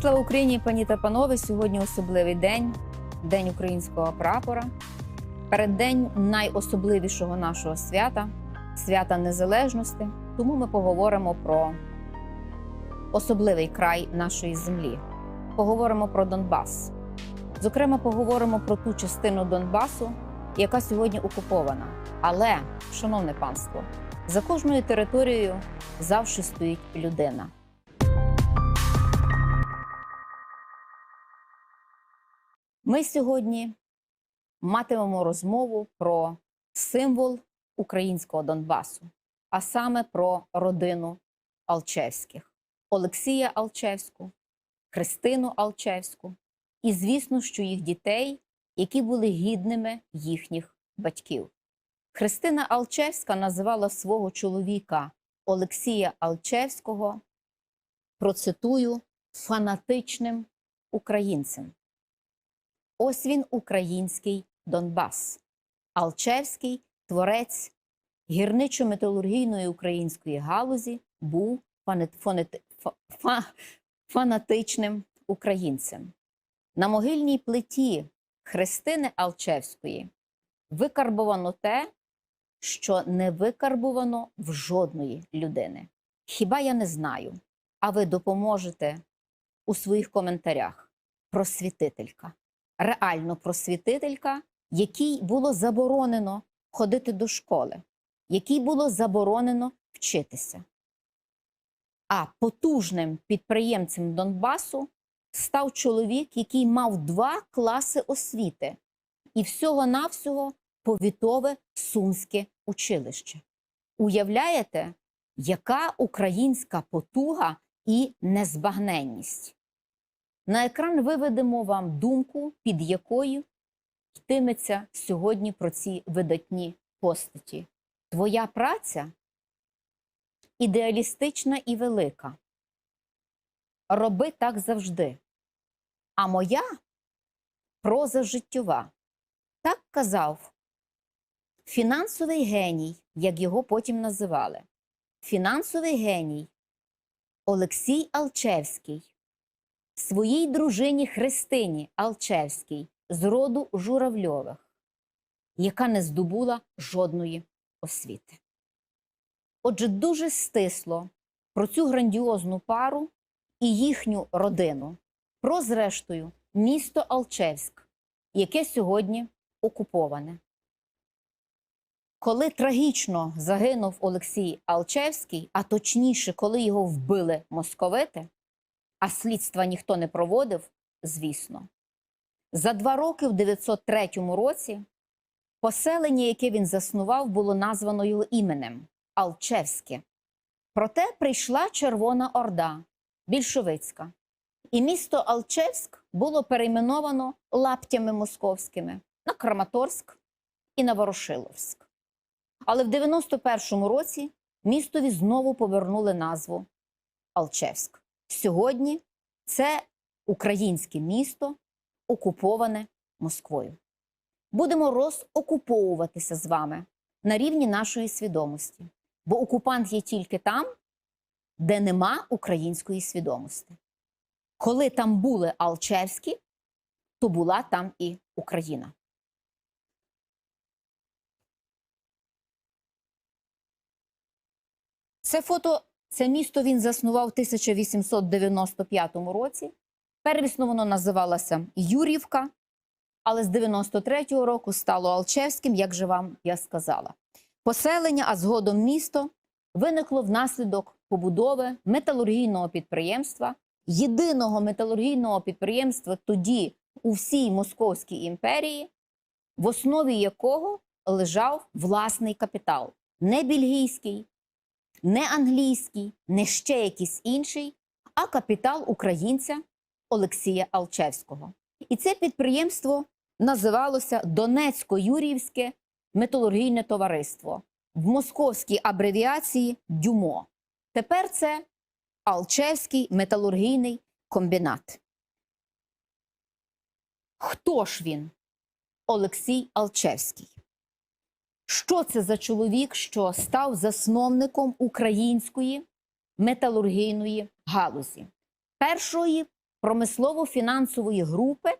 слава Україні, пані та панове! Сьогодні особливий день, день українського прапора. Переддень найособливішого нашого свята свята Незалежності. Тому ми поговоримо про особливий край нашої землі. Поговоримо про Донбас. Зокрема, поговоримо про ту частину Донбасу, яка сьогодні окупована. Але, шановне панство, за кожною територією завжди стоїть людина. Ми сьогодні матимемо розмову про символ українського Донбасу, а саме про родину Алчевських, Олексія Алчевську, Христину Алчевську і, звісно, що їх дітей, які були гідними їхніх батьків. Христина Алчевська називала свого чоловіка Олексія Алчевського, процитую, фанатичним українцем. Ось він, український Донбас, Алчевський творець гірничо-металургійної української галузі, був фанат, фонет, фа, фа, фанатичним українцем. На могильній плиті Христини Алчевської викарбовано те, що не викарбовано в жодної людини. Хіба я не знаю, а ви допоможете у своїх коментарях просвітителька реально просвітителька, якій було заборонено ходити до школи, якій було заборонено вчитися. А потужним підприємцем Донбасу став чоловік, який мав два класи освіти і всього-навсього повітове сумське училище. Уявляєте, яка українська потуга і незбагненність? На екран виведемо вам думку, під якою йтиметься сьогодні про ці видатні постаті. Твоя праця ідеалістична і велика. Роби так завжди. А моя проза життєва. Так казав фінансовий геній, як його потім називали. Фінансовий геній Олексій Алчевський своїй дружині Христині Алчевській з роду Журавльових, яка не здобула жодної освіти. Отже, дуже стисло про цю грандіозну пару і їхню родину, про, зрештою, місто Алчевськ, яке сьогодні окуповане. Коли трагічно загинув Олексій Алчевський, а точніше, коли його вбили московити, а слідства ніхто не проводив, звісно. За два роки, в 903 році, поселення, яке він заснував, було названо його іменем Алчевське. Проте прийшла Червона Орда, більшовицька, і місто Алчевськ було перейменовано лаптями московськими на Краматорськ і на Ворошиловськ. Але в 91-му році містові знову повернули назву Алчевськ. Сьогодні це українське місто, окуповане Москвою. Будемо розокуповуватися з вами на рівні нашої свідомості, бо окупант є тільки там, де нема української свідомості. Коли там були Алчевські, то була там і Україна. Це фото це місто він заснував у 1895 році. Первісно воно називалося Юрівка, але з 93-го року стало Алчевським, як же вам я сказала. Поселення, а згодом місто виникло внаслідок побудови металургійного підприємства, єдиного металургійного підприємства тоді у всій Московській імперії, в основі якого лежав власний капітал, не бельгійський, не англійський, не ще якийсь інший, а капітал українця Олексія Алчевського. І це підприємство називалося Донецько-Юрівське металургійне товариство в московській абревіації Дюмо. Тепер це Алчевський металургійний комбінат. Хто ж він? Олексій Алчевський. Що це за чоловік, що став засновником української металургійної галузі, першої промислово-фінансової групи,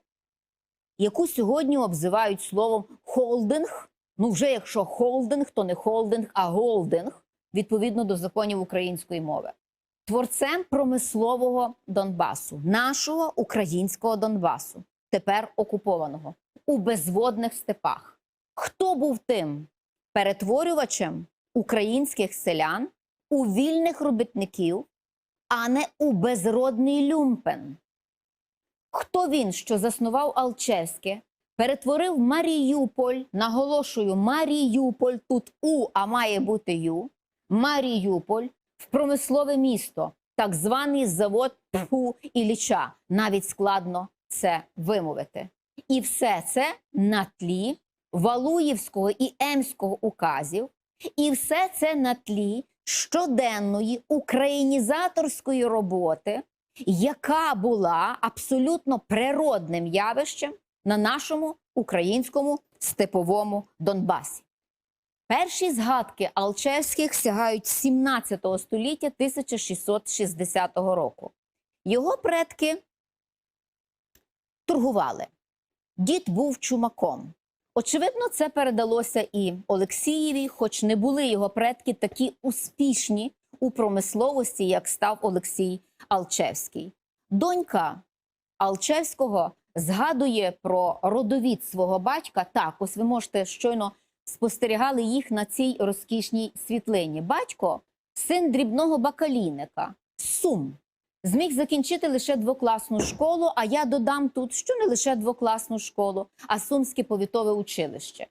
яку сьогодні обзивають словом холдинг. Ну, вже якщо холдинг, то не холдинг, а голдинг, відповідно до законів української мови. Творцем промислового Донбасу, нашого українського Донбасу, тепер окупованого у безводних степах. Хто був тим перетворювачем українських селян у вільних робітників, а не у безродний люмпен? Хто він, що заснував Алчевське, перетворив Маріюполь, наголошую, Маріюполь тут У, а має бути Ю, Маріюполь в промислове місто, так званий завод Пфу Ілліча. Навіть складно це вимовити. І все це на тлі Валуївського і Емського указів, і все це на тлі щоденної українізаторської роботи, яка була абсолютно природним явищем на нашому українському степовому Донбасі. Перші згадки Алчевських сягають 17 століття 1660 року. Його предки торгували. Дід був чумаком. Очевидно, це передалося і Олексієві, хоч не були його предки такі успішні у промисловості, як став Олексій Алчевський. Донька Алчевського згадує про родовід свого батька. Так, ось ви можете щойно спостерігали їх на цій розкішній світлині. Батько син дрібного бакалійника, Сум. Зміг закінчити лише двокласну школу, а я додам тут, що не лише двокласну школу, а Сумське повітове училище.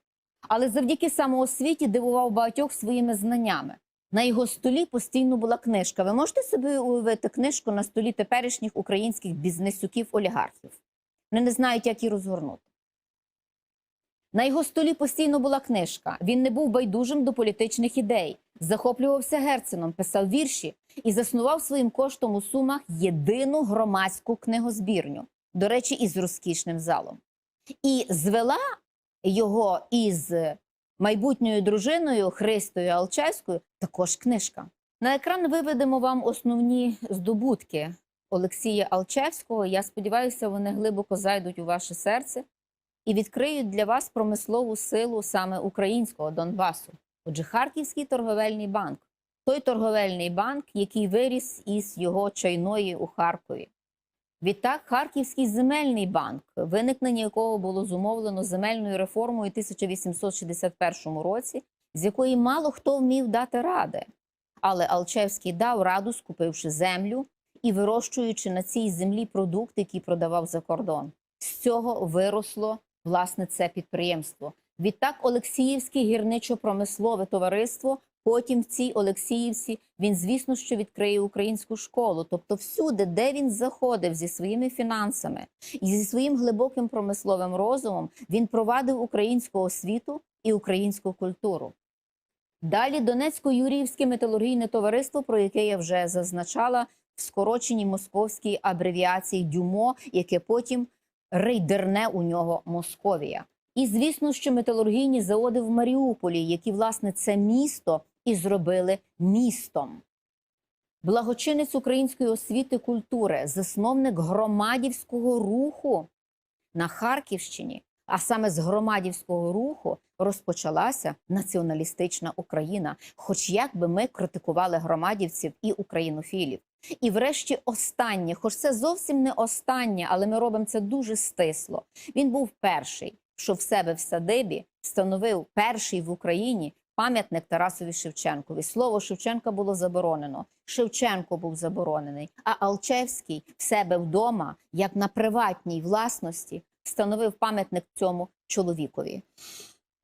Але завдяки самоосвіті дивував багатьох своїми знаннями. На його столі постійно була книжка. Ви можете собі уявити книжку на столі теперішніх українських бізнесюків-олігархів? Вони не знають, як її розгорнути. На його столі постійно була книжка. Він не був байдужим до політичних ідей, захоплювався Герценом, писав вірші і заснував своїм коштом у Сумах єдину громадську книгозбірню, до речі, із розкішним залом. І звела його із майбутньою дружиною Христою Алчевською також книжка. На екран виведемо вам основні здобутки Олексія Алчевського. Я сподіваюся, вони глибоко зайдуть у ваше серце і відкриють для вас промислову силу саме українського Донбасу. Отже, Харківський торговельний банк той торговельний банк, який виріс із його чайної у Харкові. Відтак, Харківський земельний банк, виникнення якого було зумовлено земельною реформою у 1861 році, з якої мало хто вмів дати ради. Але Алчевський дав раду, скупивши землю і вирощуючи на цій землі продукт, який продавав за кордон. З цього виросло власне це підприємство. Відтак, Олексіївське гірничо-промислове товариство. Потім в цій Олексіївці він, звісно, що відкриє українську школу. Тобто, всюди, де він заходив зі своїми фінансами і зі своїм глибоким промисловим розумом, він провадив українську освіту і українську культуру. Далі Донецько-Юріївське металургійне товариство, про яке я вже зазначала в скороченій московській абревіації Дюмо, яке потім рейдерне у нього Московія. І звісно, що металургійні заводи в Маріуполі, які власне це місто і зробили містом. Благочинець української освіти культури, засновник громадівського руху на Харківщині, а саме з громадівського руху розпочалася націоналістична Україна. Хоч як би ми критикували громадівців і українофілів. І, врешті, останнє, хоч це зовсім не останнє, але ми робимо це дуже стисло. Він був перший, що в себе в садибі встановив перший в Україні пам'ятник Тарасові Шевченкові. Слово Шевченка було заборонено. Шевченко був заборонений. А Алчевський в себе вдома, як на приватній власності, встановив пам'ятник цьому чоловікові.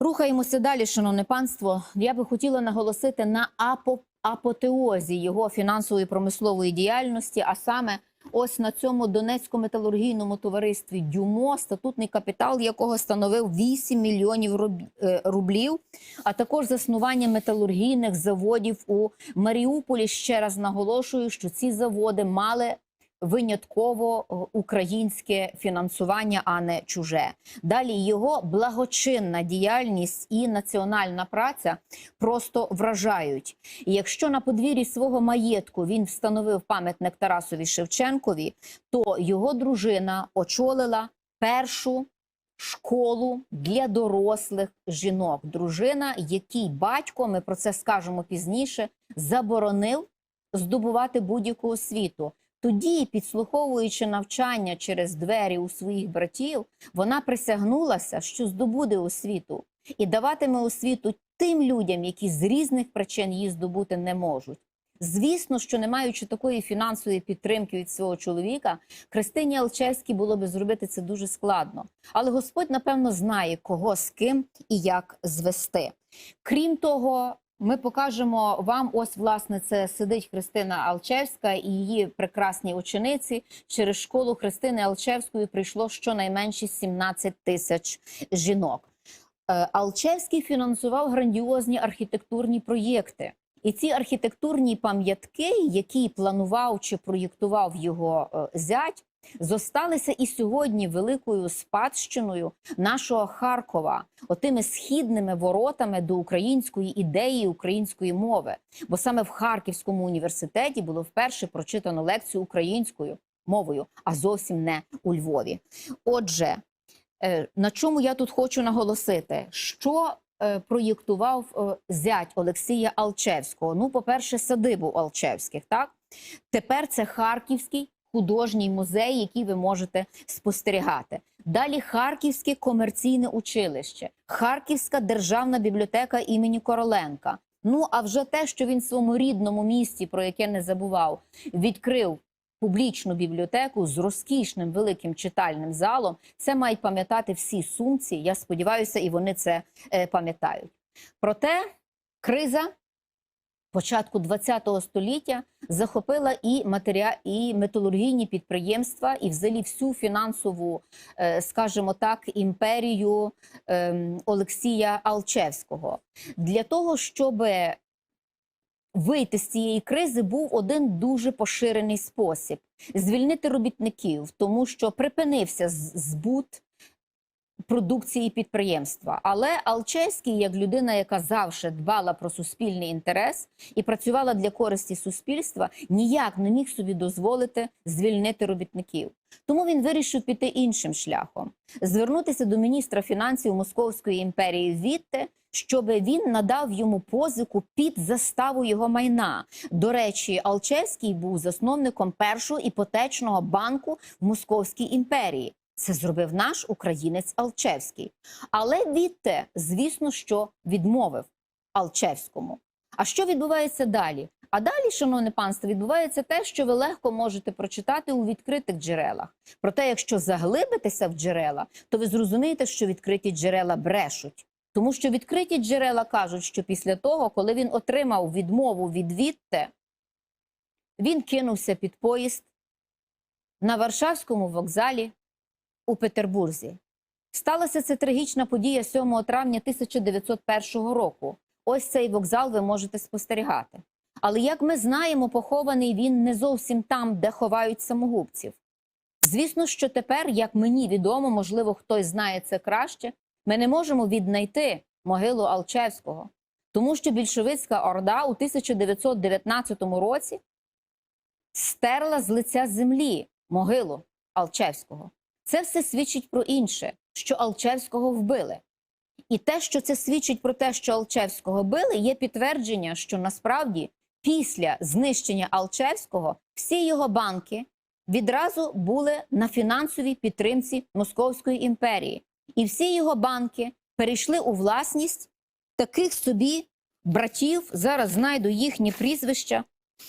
Рухаємося далі, шановне панство. Я би хотіла наголосити на апо апотеозі його фінансової промислової діяльності, а саме ось на цьому Донецько-металургійному товаристві Дюмо, статутний капітал якого становив 8 мільйонів е, рублів, а також заснування металургійних заводів у Маріуполі. Ще раз наголошую, що ці заводи мали винятково е, українське фінансування, а не чуже. Далі його благочинна діяльність і національна праця просто вражають. І якщо на подвір'ї свого маєтку він встановив пам'ятник Тарасові Шевченкові, то його дружина очолила першу школу для дорослих жінок. Дружина, який батько, ми про це скажемо пізніше, заборонив здобувати будь-яку освіту. Тоді, підслуховуючи навчання через двері у своїх братів, вона присягнулася, що здобуде освіту і даватиме освіту тим людям, які з різних причин її здобути не можуть. Звісно, що не маючи такої фінансової підтримки від свого чоловіка, Христині Алчевській було би зробити це дуже складно. Але Господь, напевно, знає, кого з ким і як звести. Крім того, ми покажемо вам. Ось власне це сидить Христина Алчевська і її прекрасні учениці. Через школу Христини Алчевської прийшло щонайменше 17 тисяч жінок. Е, Алчевський фінансував грандіозні архітектурні проєкти. І ці архітектурні пам'ятки, які планував чи проєктував його е, зять, зосталися і сьогодні великою спадщиною нашого Харкова, отими східними воротами до української ідеї, української мови. Бо саме в Харківському університеті було вперше прочитано лекцію українською мовою, а зовсім не у Львові. Отже, е, на чому я тут хочу наголосити, що е, проєктував е, зять Олексія Алчевського. Ну, по-перше, садибу Алчевських. Так тепер це Харківський художній музей, який ви можете спостерігати. Далі Харківське комерційне училище, Харківська державна бібліотека імені Короленка. Ну а вже те, що він в своєму рідному місті, про яке не забував, відкрив публічну бібліотеку з розкішним великим читальним залом. Це мають пам'ятати всі сумці. Я сподіваюся, і вони це е, пам'ятають. Проте криза початку ХХ століття захопила і матеріа... і металургійні підприємства, і взагалі всю фінансову, е, скажімо так, імперію ем, Олексія Алчевського. Для того, щоб вийти з цієї кризи, був один дуже поширений спосіб звільнити робітників, тому що припинився збут продукції підприємства. Але Алчевський, як людина, яка завжди дбала про суспільний інтерес і працювала для користі суспільства, ніяк не міг собі дозволити звільнити робітників. Тому він вирішив піти іншим шляхом, звернутися до міністра фінансів Московської імперії Вітте, щоб він надав йому позику під заставу його майна. До речі, Алчевський був засновником першого іпотечного банку в Московській імперії. Це зробив наш українець Алчевський. Але Вітте, звісно, що відмовив Алчевському. А що відбувається далі? А далі, шановне панство, відбувається те, що ви легко можете прочитати у відкритих джерелах. Проте, якщо заглибитеся в джерела, то ви зрозумієте, що відкриті джерела брешуть. Тому що відкриті джерела кажуть, що після того, коли він отримав відмову від Вітте, він кинувся під поїзд на Варшавському вокзалі у Петербурзі. Сталася ця трагічна подія 7 травня 1901 року. Ось цей вокзал ви можете спостерігати. Але як ми знаємо, похований він не зовсім там, де ховають самогубців. Звісно, що тепер, як мені відомо, можливо, хтось знає це краще, ми не можемо віднайти могилу Алчевського, тому що більшовицька орда у 1919 році стерла з лиця землі могилу Алчевського. Це все свідчить про інше, що Алчевського вбили. І те, що це свідчить про те, що Алчевського били, є підтвердження, що насправді після знищення Алчевського всі його банки відразу були на фінансовій підтримці Московської імперії. І всі його банки перейшли у власність таких собі братів. Зараз знайду їхні прізвища.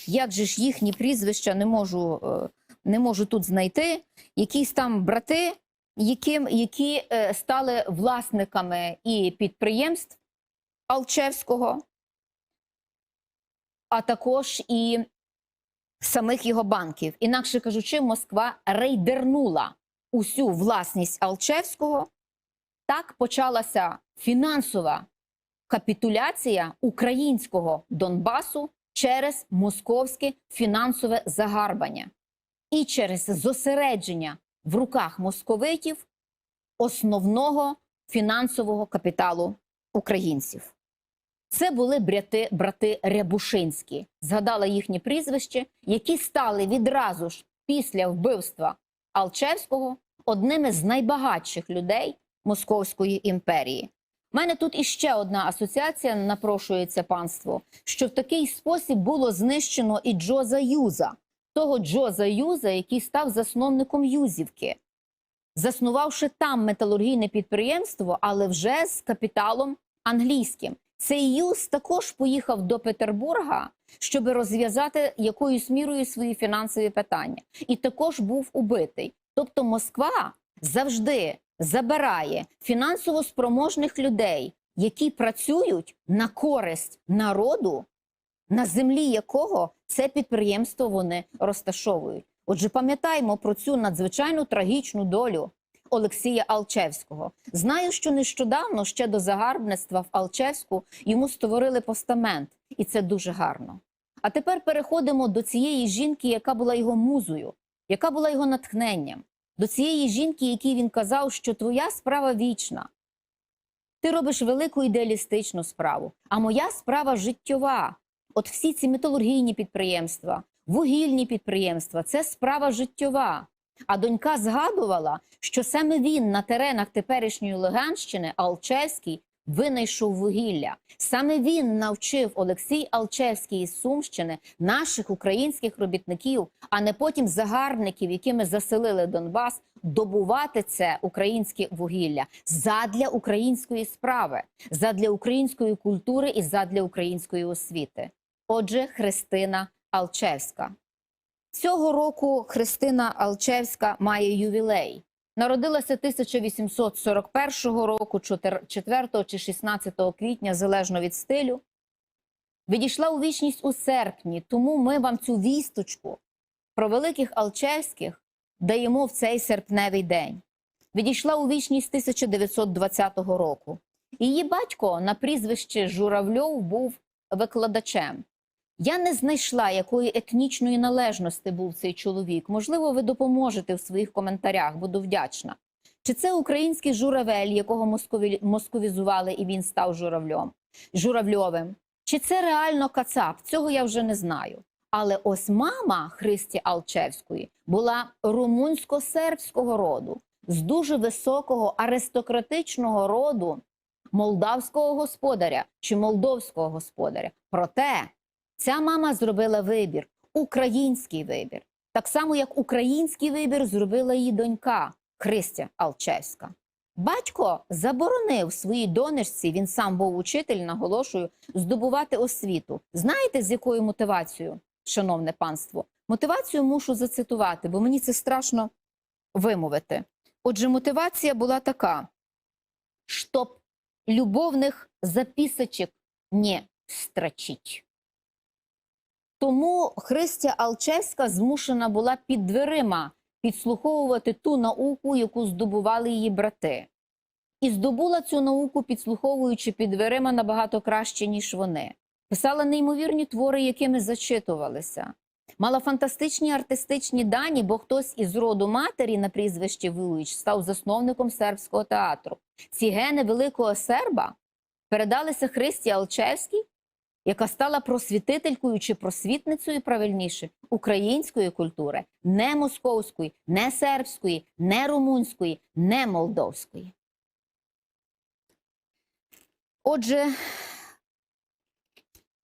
Як же ж їхні прізвища не можу, е, не можу тут знайти? Якісь там брати, яким, які е, стали власниками і підприємств Алчевського, а також і самих його банків. Інакше кажучи, Москва рейдернула усю власність Алчевського. Так почалася фінансова капітуляція українського Донбасу через московське фінансове загарбання. І через зосередження в руках московитів основного фінансового капіталу українців. Це були брати, брати Рябушинські. Згадала їхнє прізвище, які стали відразу ж після вбивства Алчевського одними з найбагатших людей Московської імперії. У мене тут іще одна асоціація напрошується панство, що в такий спосіб було знищено і Джоза Юза, того Джоза Юза, який став засновником Юзівки, заснувавши там металургійне підприємство, але вже з капіталом англійським. Цей Юз також поїхав до Петербурга, щоб розв'язати якоюсь мірою свої фінансові питання, і також був убитий. Тобто Москва завжди забирає фінансово спроможних людей, які працюють на користь народу, на землі якого це підприємство вони розташовують. Отже, пам'ятаємо про цю надзвичайно трагічну долю Олексія Алчевського. Знаю, що нещодавно ще до загарбництва в Алчевську йому створили постамент, і це дуже гарно. А тепер переходимо до цієї жінки, яка була його музою, яка була його натхненням, до цієї жінки, якій він казав, що твоя справа вічна. Ти робиш велику ідеалістичну справу, а моя справа життєва. От всі ці металургійні підприємства, вугільні підприємства це справа життєва. А донька згадувала, що саме він на теренах теперішньої Луганщини, Алчевський, винайшов вугілля. Саме він навчив Олексій Алчевський із Сумщини наших українських робітників, а не потім загарбників, якими заселили Донбас, добувати це українське вугілля задля української справи, задля української культури і задля української освіти. Отже, Христина Алчевська. Цього року Христина Алчевська має ювілей. Народилася 1841 року, 4 чи 16 квітня, залежно від стилю. Відійшла у вічність у серпні, тому ми вам цю вісточку про великих Алчевських даємо в цей серпневий день. Відійшла у вічність 1920 року. Її батько на прізвище Журавльов був викладачем. Я не знайшла, якої етнічної належності був цей чоловік. Можливо, ви допоможете в своїх коментарях, буду вдячна. Чи це український журавель, якого москові... московізували, і він став журавльом, журавльовим? Чи це реально кацап? Цього я вже не знаю. Але ось мама Христі Алчевської була румунсько-сербського роду, з дуже високого аристократичного роду молдавського господаря чи молдовського господаря. Проте Ця мама зробила вибір, український вибір. Так само, як український вибір зробила її донька Христя Алчевська. Батько заборонив своїй донечці, він сам був учитель, наголошую, здобувати освіту. Знаєте, з якою мотивацією, шановне панство? Мотивацію мушу зацитувати, бо мені це страшно вимовити. Отже, мотивація була така: щоб любовних записочок не страчить. Тому Христя Алчевська змушена була під дверима підслуховувати ту науку, яку здобували її брати. І здобула цю науку, підслуховуючи під дверима набагато краще, ніж вони. Писала неймовірні твори, якими зачитувалися. Мала фантастичні артистичні дані, бо хтось із роду матері на прізвище Вилуїч став засновником сербського театру. Ці гени великого серба передалися Христі Алчевській, яка стала просвітителькою чи просвітницею правильніше української культури, не московської, не сербської, не румунської, не молдовської. Отже,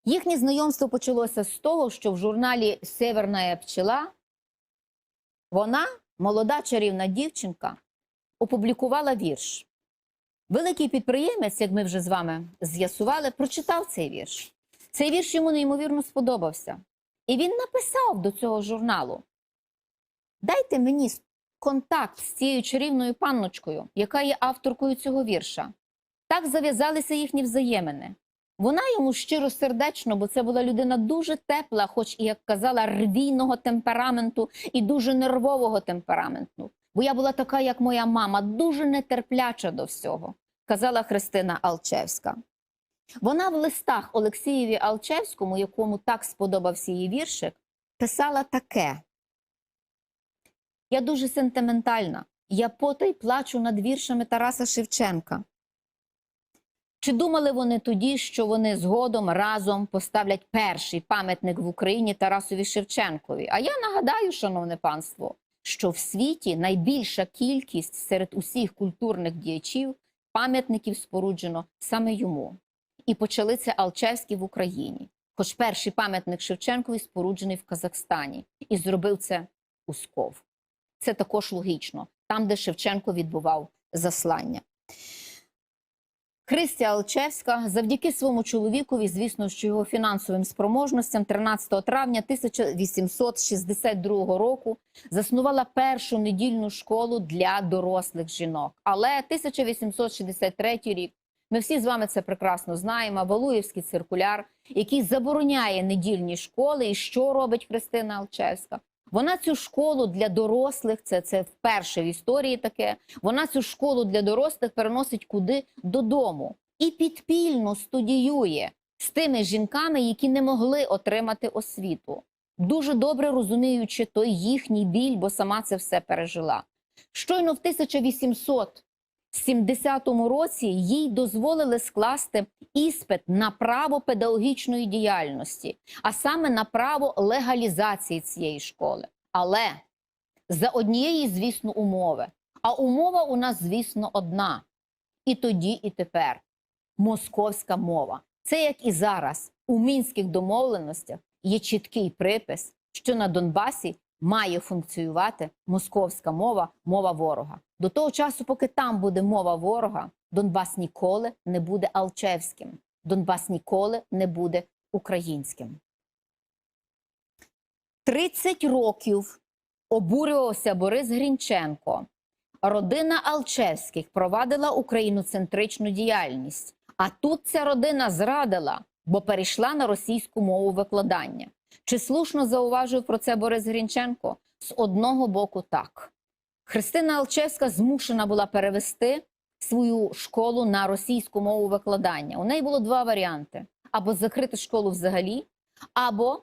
їхнє знайомство почалося з того, що в журналі Северна пчела вона, молода чарівна дівчинка, опублікувала вірш. Великий підприємець, як ми вже з вами з'ясували, прочитав цей вірш. Цей вірш йому неймовірно сподобався. І він написав до цього журналу: Дайте мені контакт з цією чарівною панночкою, яка є авторкою цього вірша. Так зав'язалися їхні взаємини. Вона йому щиросердечно, бо це була людина дуже тепла, хоч і, як казала, рвійного темпераменту і дуже нервового темпераменту. Бо я була така, як моя мама, дуже нетерпляча до всього, казала Христина Алчевська. Вона в листах Олексієві Алчевському, якому так сподобався її віршик, писала таке: Я дуже сентиментальна. Я потай плачу над віршами Тараса Шевченка. Чи думали вони тоді, що вони згодом разом поставлять перший пам'ятник в Україні Тарасові Шевченкові? А я нагадаю, шановне панство, що в світі найбільша кількість серед усіх культурних діячів пам'ятників споруджено саме йому. І почали це Алчевський в Україні. Хоч перший пам'ятник Шевченкові споруджений в Казахстані, і зробив це Усков. Це також логічно, там, де Шевченко відбував заслання. Христя Алчевська завдяки своєму чоловікові, звісно, що його фінансовим спроможностям 13 травня 1862 року заснувала першу недільну школу для дорослих жінок. Але 1863 рік ми всі з вами це прекрасно знаємо. Валуєвський циркуляр, який забороняє недільні школи. І що робить Христина Алчевська? Вона цю школу для дорослих, це, це вперше в історії таке. Вона цю школу для дорослих переносить куди додому і підпільно студіює з тими жінками, які не могли отримати освіту, дуже добре розуміючи той їхній біль, бо сама це все пережила. Щойно в 1870 році їй дозволили скласти іспит на право педагогічної діяльності, а саме на право легалізації цієї школи. Але за однієї, звісно, умови. А умова у нас, звісно, одна. І тоді, і тепер московська мова. Це як і зараз у мінських домовленостях є чіткий припис, що на Донбасі має функціонувати московська мова, мова ворога. До того часу, поки там буде мова ворога, Донбас ніколи не буде Алчевським. Донбас ніколи не буде українським. 30 років обурювався Борис Грінченко. Родина Алчевських провадила україноцентричну діяльність. А тут ця родина зрадила, бо перейшла на російську мову викладання. Чи слушно зауважив про це Борис Грінченко? З одного боку, так. Христина Алчевська змушена була перевести свою школу на російську мову викладання. У неї було два варіанти: або закрити школу взагалі, або,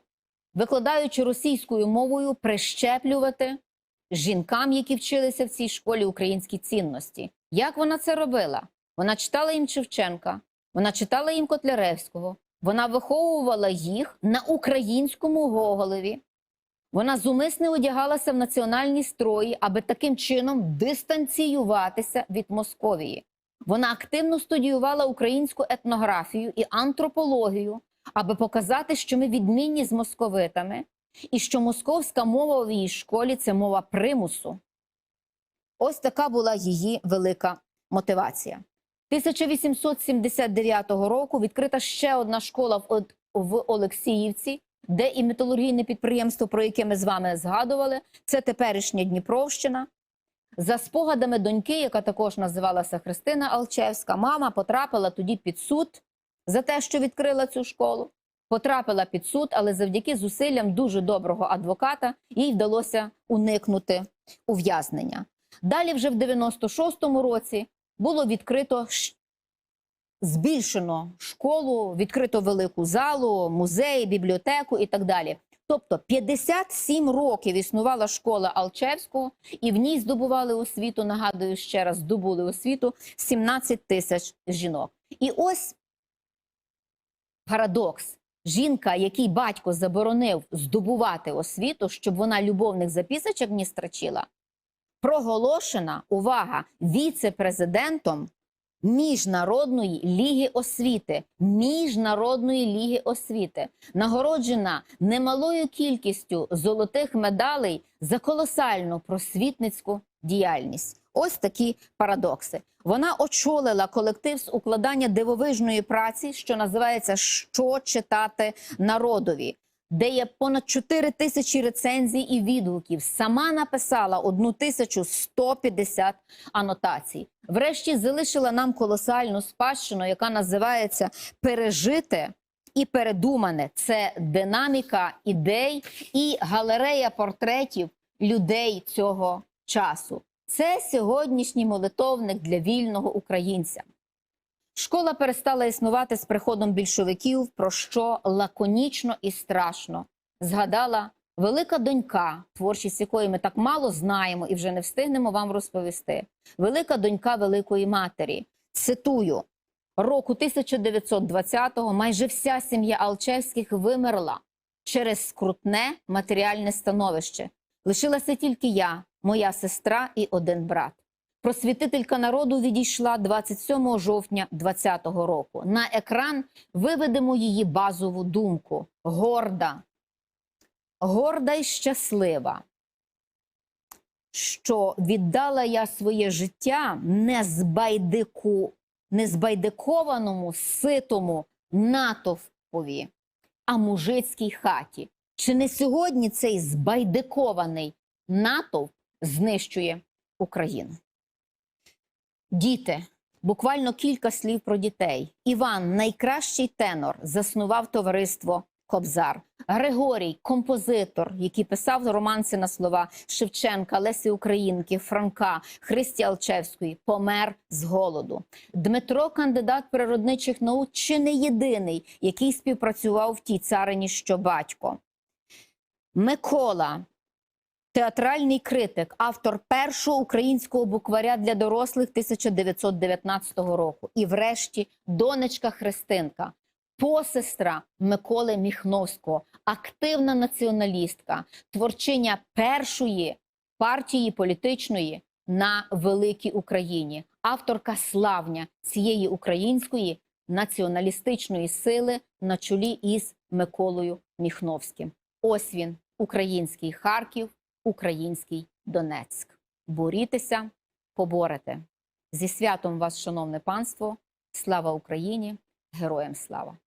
викладаючи російською мовою, прищеплювати жінкам, які вчилися в цій школі українські цінності. Як вона це робила? Вона читала їм Шевченка, вона читала їм Котляревського, вона виховувала їх на українському Гоголеві. Вона зумисне одягалася в національні строї, аби таким чином дистанціюватися від Московії. Вона активно студіювала українську етнографію і антропологію, аби показати, що ми відмінні з московитами, і що московська мова в її школі це мова примусу. Ось така була її велика мотивація. 1879 року відкрита ще одна школа в, Олексіївці, де і металургійне підприємство, про яке ми з вами згадували, це теперішня Дніпровщина. За спогадами доньки, яка також називалася Христина Алчевська, мама потрапила тоді під суд за те, що відкрила цю школу. Потрапила під суд, але завдяки зусиллям дуже доброго адвоката їй вдалося уникнути ув'язнення. Далі, вже в 96-му році, було відкрито збільшено школу, відкрито велику залу, музей, бібліотеку і так далі. Тобто 57 років існувала школа Алчевського, і в ній здобували освіту. Нагадую ще раз, здобули освіту 17 тисяч жінок. І ось парадокс. Жінка, який батько заборонив здобувати освіту, щоб вона любовних записочок не страчила, проголошена увага віце-президентом Міжнародної ліги освіти. Міжнародної ліги освіти нагороджена немалою кількістю золотих медалей за колосальну просвітницьку діяльність. Ось такі парадокси. Вона очолила колектив з укладання дивовижної праці, що називається Що читати народові, де є понад 4 тисячі рецензій і відгуків. Сама написала 1150 анотацій. Врешті залишила нам колосальну спадщину, яка називається Пережите і передумане. Це динаміка ідей і галерея портретів людей цього часу. Це сьогоднішній молитовник для вільного українця. Школа перестала існувати з приходом більшовиків, про що лаконічно і страшно згадала велика донька, творчість якої ми так мало знаємо і вже не встигнемо вам розповісти. Велика донька Великої Матері. Цитую. Року 1920-го майже вся сім'я Алчевських вимерла через скрутне матеріальне становище. Лишилася тільки я, моя сестра і один брат. Просвітителька народу відійшла 27 жовтня 20-го року. На екран виведемо її базову думку: горда, горда й щаслива, що віддала я своє життя не збайдику, не збайдикованому, ситому натовпові, а мужицькій хаті. Чи не сьогодні цей збайдикований натовп знищує Україну? Діти, буквально кілька слів про дітей. Іван, найкращий тенор, заснував товариство Кобзар. Григорій, композитор, який писав романси на слова Шевченка, Лесі Українки, Франка, Христі Алчевської, помер з голоду. Дмитро, кандидат природничих наук, чи не єдиний, який співпрацював в тій царині, що батько. Микола, театральний критик, автор першого українського букваря для дорослих 1919 року. І, врешті, донечка Христинка, посестра Миколи Міхновського, активна націоналістка, творчиня першої партії політичної на великій Україні, авторка славня цієї української націоналістичної сили на чолі із Миколою Міхновським. Ось він, український Харків, український Донецьк. Борітеся, поборете. Зі святом вас, шановне панство! Слава Україні! Героям слава!